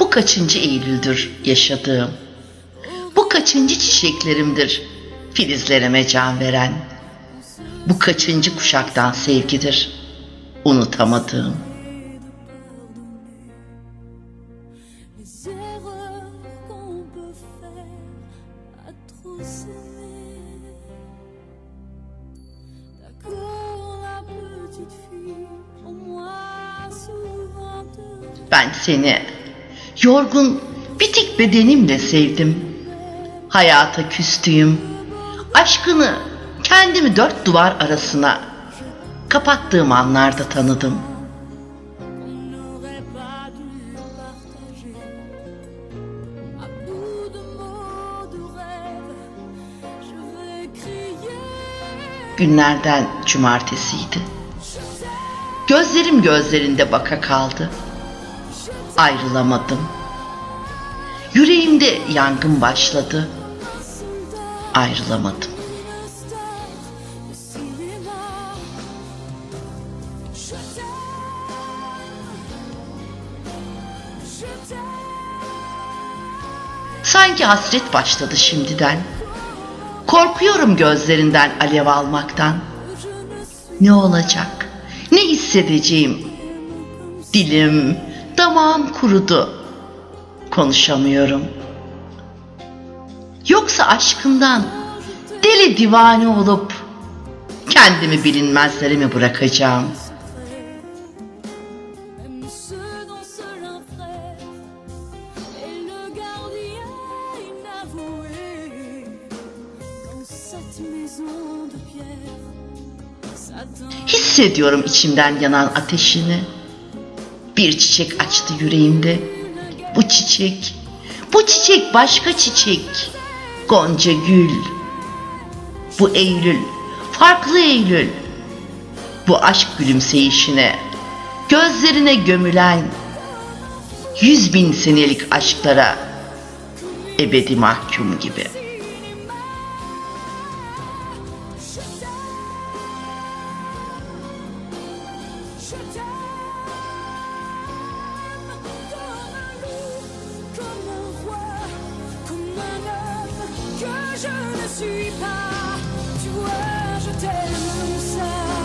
Bu kaçıncı Eylül'dür yaşadığım. Bu kaçıncı çiçeklerimdir filizlerime can veren. Bu kaçıncı kuşaktan sevgidir unutamadığım. les erreurs qu'on peut faire à Ben seni yorgun bitik bedenimle sevdim. Hayata küstüğüm, aşkını kendimi dört duvar arasına kapattığım anlarda tanıdım. Günlerden cumartesiydi. Gözlerim gözlerinde baka kaldı. Ayrılamadım. Yüreğimde yangın başladı. Ayrılamadım. Sanki hasret başladı şimdiden. Korkuyorum gözlerinden alev almaktan. Ne olacak? Ne hissedeceğim? Dilim, damağım kurudu. Konuşamıyorum. Yoksa aşkından deli divane olup kendimi bilinmezlere mi bırakacağım? Hissediyorum içimden yanan ateşini. Bir çiçek açtı yüreğimde. Bu çiçek, bu çiçek başka çiçek. Gonca gül. Bu Eylül, farklı Eylül. Bu aşk gülümseyişine, gözlerine gömülen yüz bin senelik aşklara ebedi mahkum gibi. Je t'aime je ne suis pas. Tu vois, je t'aime comme ça.